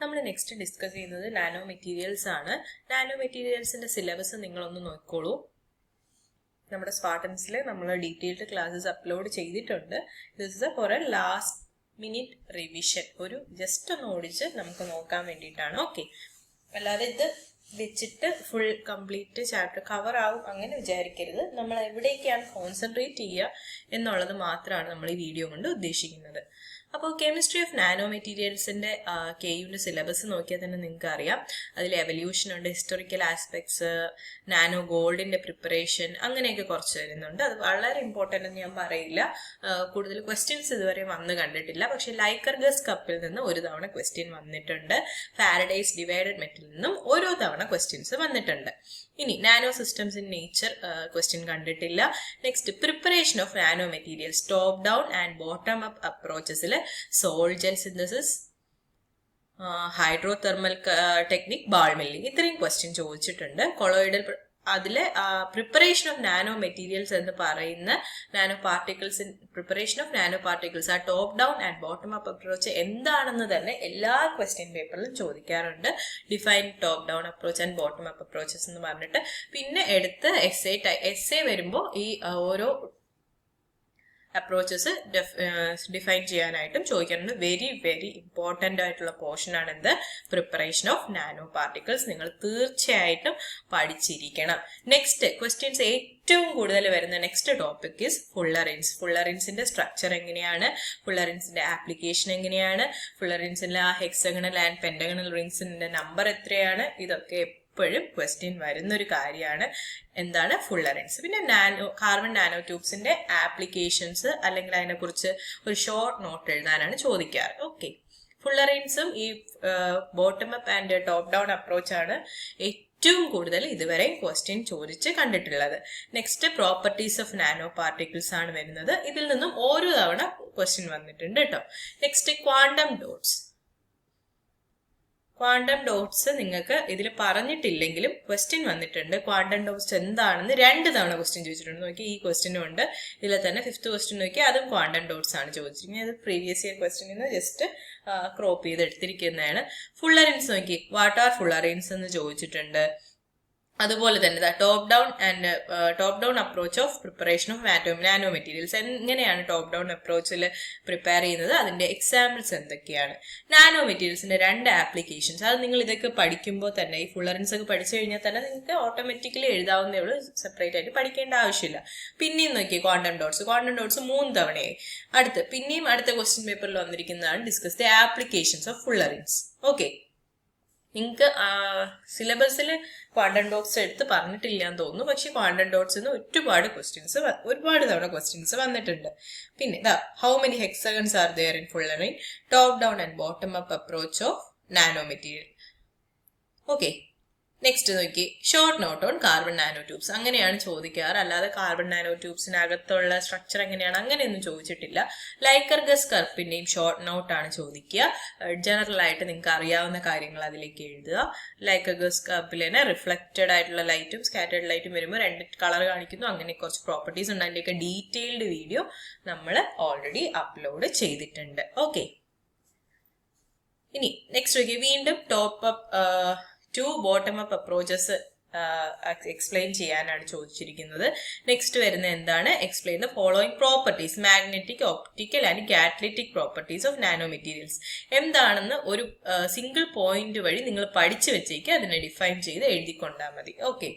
നമ്മൾ next discuss ചെയ്യുന്നത് nano materials ആണ്. നാനോ മെറ്റീരിയൽസിന്റെ സിലബസ് നിങ്ങളൊന്ന് നോക്കിക്കോളൂ. നമ്മുടെ സ്പാർട്ടൻസിൽ നമ്മൾ ഡീറ്റെയിൽഡ് ക്ലാസ്സസ് അപ്ലോഡ് ചെയ്തിട്ടുണ്ട്. This is for a last minute revision ഒരു ജസ്റ്റ് ഒന്ന് ഓടിച്ച് നമുക്ക് നോക്കാൻ വേണ്ടിയിട്ടാണ്. ഓക്കെ അല്ലാതെ ഇത് വെച്ചിട്ട് ഫുൾ കംപ്ലീറ്റ് ചാപ്റ്റർ കവർ ആവും അങ്ങനെ വിചാരിക്കരുത്. നമ്മൾ എവിടേക്കാണ് കോൺസെൻട്രേറ്റ് ചെയ്യുക എന്നുള്ളത് മാത്രമാണ് നമ്മൾ ഈ വീഡിയോ കൊണ്ട് ഉദ്ദേശിക്കുന്നത്. അപ്പോൾ കെമിസ്ട്രി ഓഫ് നാനോ മെറ്റീരിയൽസിന്റെ കെ യുവിന്റെ സിലബസ് നോക്കിയാൽ തന്നെ നിങ്ങൾക്ക് അറിയാം അതിൽ എവല്യൂഷൻ ഉണ്ട് ഹിസ്റ്റോറിക്കൽ ആസ്പെക്ട്സ് നാനോ ഗോൾഡിന്റെ പ്രിപ്പറേഷൻ അങ്ങനെയൊക്കെ കുറച്ച് വരുന്നുണ്ട്. അത് വളരെ ഇമ്പോർട്ടന്റ് എന്ന് ഞാൻ പറയില്ല. കൂടുതൽ ക്വസ്റ്റ്യൻസ് ഇതുവരെ വന്ന് കണ്ടിട്ടില്ല. പക്ഷെ ലൈക്കർ ഗസ് കപ്പിൽ നിന്ന് ഒരു തവണ ക്വസ്റ്റ്യൻ വന്നിട്ടുണ്ട്. പാരഡൈസ് ഡിവൈഡഡ് മെറ്റിൽ നിന്നും ഓരോ തവണ ക്വസ്റ്റ്യൻസ് വന്നിട്ടുണ്ട്. ഇനി nano systems in nature question കണ്ടിട്ടില്ല. Next preparation of nano materials top down and bottom up അപ്രോച്ചസിൽ sol gel synthesis hydrothermal technique ball milling ഇത്രയും ക്വസ്റ്റ്യൻ ചോദിച്ചിട്ടുണ്ട്. കൊളോയിഡൽ അതിലെ പ്രിപ്പറേഷൻ ഓഫ് നാനോ മെറ്റീരിയൽസ് എന്ന് പറയുന്ന nano particles preparation of nano particles ആ top down and bottom up approach എന്താണെന്ന് തന്നെ എല്ലാ question പേപ്പറിലും ചോദിക്കാറുണ്ട്. Define top down approach and bottom up approaches എന്ന് പറഞ്ഞിട്ട്. പിന്നെ എടുത്ത് എസ് എ എസ് എ വരുമ്പോൾ ഈ ഓരോ അപ്രോച്ചസ് ഡിഫൈൻ ചെയ്യാനായിട്ടും ചോദിക്കാറുണ്ട് വെരി വെരി ഇമ്പോർട്ടന്റ് ആയിട്ടുള്ള പോർഷൻ ആണ് എന്ത്? പ്രിപ്പറേഷൻ ഓഫ് നാനോ പാർട്ടിക്കിൾസ് നിങ്ങൾ തീർച്ചയായിട്ടും പഠിച്ചിരിക്കണം. നെക്സ്റ്റ് ക്വസ്റ്റ്യൻസ് ഏറ്റവും കൂടുതൽ വരുന്ന നെക്സ്റ്റ് ടോപ്പിക് ഇസ് ഫുള്ളറിൻസ് ഫുള്ളറിൻസിന്റെ സ്ട്രക്ചർ എങ്ങനെയാണ്? ഫുള്ളറിൻസിന്റെ ആപ്ലിക്കേഷൻ എങ്ങനെയാണ്? ഫുള്ളറിൻസിന്റെ ആ ഹെക്സഗണൽ ആൻഡ് പെൻഡഗണൽ റിങ്സിന്റെ നമ്പർ എത്രയാണ്? ഇതൊക്കെ എപ്പോഴും ക്വസ്റ്റ്യൻ വരുന്ന ഒരു കാര്യമാണ്. എന്താണ്? ഫുള്ളറൻസ് പിന്നെ നാനോ കാർബൺ നാനോ ട്യൂബ്സിന്റെ ആപ്ലിക്കേഷൻസ് അല്ലെങ്കിൽ അതിനെക്കുറിച്ച് ഒരു ഷോർട്ട് നോട്ട് എഴുതാനാണ് ചോദിക്കാറ്. ഓക്കെ ഫുള്ളറൻസും ഈ bottom up and top down approach ആണ് ഏറ്റവും കൂടുതൽ ഇതുവരെ ക്വസ്റ്റ്യൻ ചോദിച്ച് കണ്ടിട്ടുള്ളത്. Next properties of nano particles ആണ് വരുന്നത്. ഇതിൽ നിന്നും ഓരോ തവണ ക്വസ്റ്റ്യൻ വന്നിട്ടുണ്ട് കേട്ടോ next quantum dots quantum dots നിങ്ങൾക്ക് ഇതിൽ പറഞ്ഞിട്ടില്ലെങ്കിലും ക്വസ്റ്റ്യൻ വന്നിട്ടുണ്ട്. ക്വാണ്ടം ഡോട്ട്സ് എന്താണെന്ന് രണ്ട് തവണ ക്വസ്റ്റ്യൻ ചോദിച്ചിട്ടുണ്ട്. നോക്കി ഈ ക്വസ്റ്റ്യനും ഉണ്ട്. ഇതിൽ തന്നെ ഫിഫ്ത്ത് ക്വസ്റ്റ്യൻ നോക്കി അതും ക്വാണ്ടം ഡോട്ട്സ് ആണ് ചോദിച്ചിരിക്കുന്നത്. അത് പ്രീവിയസ് ഇയർ ക്വസ്റ്റ്യൻ നിന്ന് ജസ്റ്റ് ക്രോപ്പ് ചെയ്ത് എടുത്തിരിക്കുന്നതാണ് ഫുള്ളറിൻസ് നോക്കി വാട്ട് ആർ ഫുള്ളറിൻസ് എന്ന് ചോദിച്ചിട്ടുണ്ട്. അതുപോലെ തന്നെ top down and top down approach of preparation of NATO nano materials എങ്ങനെയാണ് ടോപ്പ് ഡൗൺ അപ്രോച്ചിൽ പ്രിപ്പയർ ചെയ്യുന്നത്? അതിന്റെ എക്സാമ്പിൾസ് എന്തൊക്കെയാണ്? നാനോ മെറ്റീരിയൽസിന്റെ രണ്ട് ആപ്ലിക്കേഷൻസ് അത് നിങ്ങൾ ഇതൊക്കെ പഠിക്കുമ്പോൾ തന്നെ ഈ ഫുള്ളറൻസ് ഒക്കെ പഠിച്ചു കഴിഞ്ഞാൽ തന്നെ നിങ്ങൾക്ക് ഓട്ടോമാറ്റിക്കലി എഴുതാവുന്നേ ഉള്ളൂ. സെപ്പറേറ്റ് ആയിട്ട് പഠിക്കേണ്ട ആവശ്യമില്ല. പിന്നെയും നോക്കി ക്വാണ്ടം ഡോട്ട്സ് ക്വാണ്ടം ഡോട്ട്സ് മൂന്ന് തവണയായി. അടുത്ത് പിന്നെയും അടുത്ത ക്വസ്റ്റ്യൻ പേപ്പറിൽ വന്നിരിക്കുന്നതാണ് discuss the applications of fullerenes okay നിങ്ങൾക്ക് സിലബസിൽ ക്വാണ്ടൻ ഡോട്ട്സ് എടുത്ത് പറഞ്ഞിട്ടില്ല എന്ന് തോന്നുന്നു. പക്ഷേ ക്വാണ്ടൻ ഡോട്ട്സ് നിന്ന് ഒരുപാട് ക്വസ്റ്റ്യൻസ് ഒരുപാട് തവണ ക്വസ്റ്റ്യൻസ് വന്നിട്ടുണ്ട്. പിന്നെ the how many hexagons are there in full top down and bottom up approach of nano material okay next നോക്കി. Short note on carbon nano tubes അങ്ങനെയാണ് ചോദിക്കാറ്. അല്ലാതെ കാർബൺ നാനോ ട്യൂബ്സിനകത്തുള്ള സ്ട്രക്ചർ എങ്ങനെയാണ്? അങ്ങനെയൊന്നും ചോദിച്ചിട്ടില്ല. ലൈക്കർ ഗസ് കർപ്പിന്റെയും ഷോർട്ട് നോട്ട് ആണ് ചോദിക്കുക. ജനറൽ ആയിട്ട് നിങ്ങൾക്ക് അറിയാവുന്ന കാര്യങ്ങൾ അതിലേക്ക് എഴുതുക. ലൈക്കർ ഗസ് കർപ്പിൽ തന്നെ റിഫ്ലക്റ്റഡ് ആയിട്ടുള്ള ലൈറ്റും സ്കാറ്റേഡ് ലൈറ്റും വരുമ്പോൾ രണ്ട് കളർ കാണിക്കുന്നു. അങ്ങനെ കുറച്ച് പ്രോപ്പർട്ടീസ് ഉണ്ട്. അതിന്റെയൊക്കെ ഡീറ്റെയിൽഡ് വീഡിയോ നമ്മൾ ഓൾറെഡി അപ്ലോഡ് ചെയ്തിട്ടുണ്ട്. ഓക്കെ ഇനി നെക്സ്റ്റ് നോക്കി. വീണ്ടും top up to bottom up approaches explain ചെയ്യാനാണ് ചോദിച്ചിരിക്കുന്നത്. നെക്സ്റ്റ് വരുന്ന എന്താണ്? Explain the following properties magnetic optical and catalytic properties of nano materials എന്താണെന്ന് ഒരു സിംഗിൾ പോയിന്റ് വഴി നിങ്ങൾ പഠിച്ചു വെച്ചേക്ക് അതിനെ ഡിഫൈൻ ചെയ്ത് എഴുതിക്കൊണ്ടാൽ മതി. Okay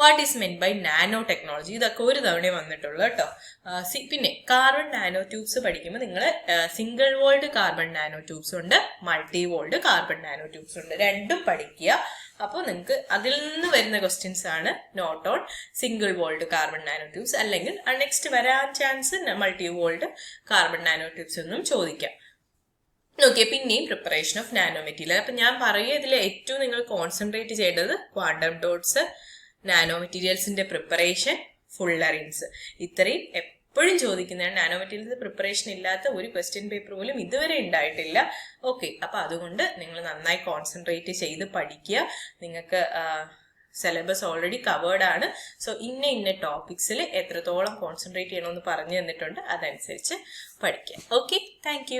what is meant by nano technology ഇതൊക്കെ ഒരു തവണ വന്നിട്ടുള്ളൂ കേട്ടോ. പിന്നെ കാർബൺ നാനോ ട്യൂബ്സ് പഠിക്കുമ്പോൾ നിങ്ങൾ single walled carbon nano tubes ഉണ്ട് multi walled carbon nano tubes ഉണ്ട്. രണ്ടും പഠിക്കുക. അപ്പോൾ നിങ്ങൾക്ക് അതിൽ നിന്ന് വരുന്ന ക്വസ്റ്റ്യൻസ് ആണ് note on single walled carbon nano tubes അല്ലെങ്കിൽ നെക്സ്റ്റ് വരാൻ chance multi walled carbon nano tubes ഒന്നും ചോദിക്കാം. നോക്കിയേ പിന്നെയും പ്രിപ്പറേഷൻ ഓഫ് നാനോ മെറ്റീരിയൽ അപ്പൊ ഞാൻ പറയുക ഇതിൽ ഏറ്റവും നിങ്ങൾ കോൺസെൻട്രേറ്റ് ചെയ്യേണ്ടത് ക്വാണ്ടം ഡോട്ട്സ് നാനോ മെറ്റീരിയൽസിന്റെ പ്രിപ്പറേഷൻ ഫുൾ ഫുള്ളറിൻസ് ഇത്രയും എപ്പോഴും ചോദിക്കുന്നതാണ് നാനോ മെറ്റീരിയൽസ് പ്രിപ്പറേഷൻ ഇല്ലാത്ത ഒരു ക്വസ്റ്റ്യൻ പേപ്പർ പോലും ഇതുവരെ ഉണ്ടായിട്ടില്ല. ഓക്കെ അപ്പൊ അതുകൊണ്ട് നിങ്ങൾ നന്നായി കോൺസെൻട്രേറ്റ് ചെയ്ത് പഠിക്കുക. നിങ്ങൾക്ക് സിലബസ് ഓൾറെഡി കവേർഡ് ആണ്. സോ ഇന്ന ഇന്ന ടോപ്പിക്സിൽ എത്രത്തോളം കോൺസെൻട്രേറ്റ് ചെയ്യണമെന്ന് പറഞ്ഞു തന്നിട്ടുണ്ട് അതനുസരിച്ച് പഠിക്കാം ഓക്കെ താങ്ക്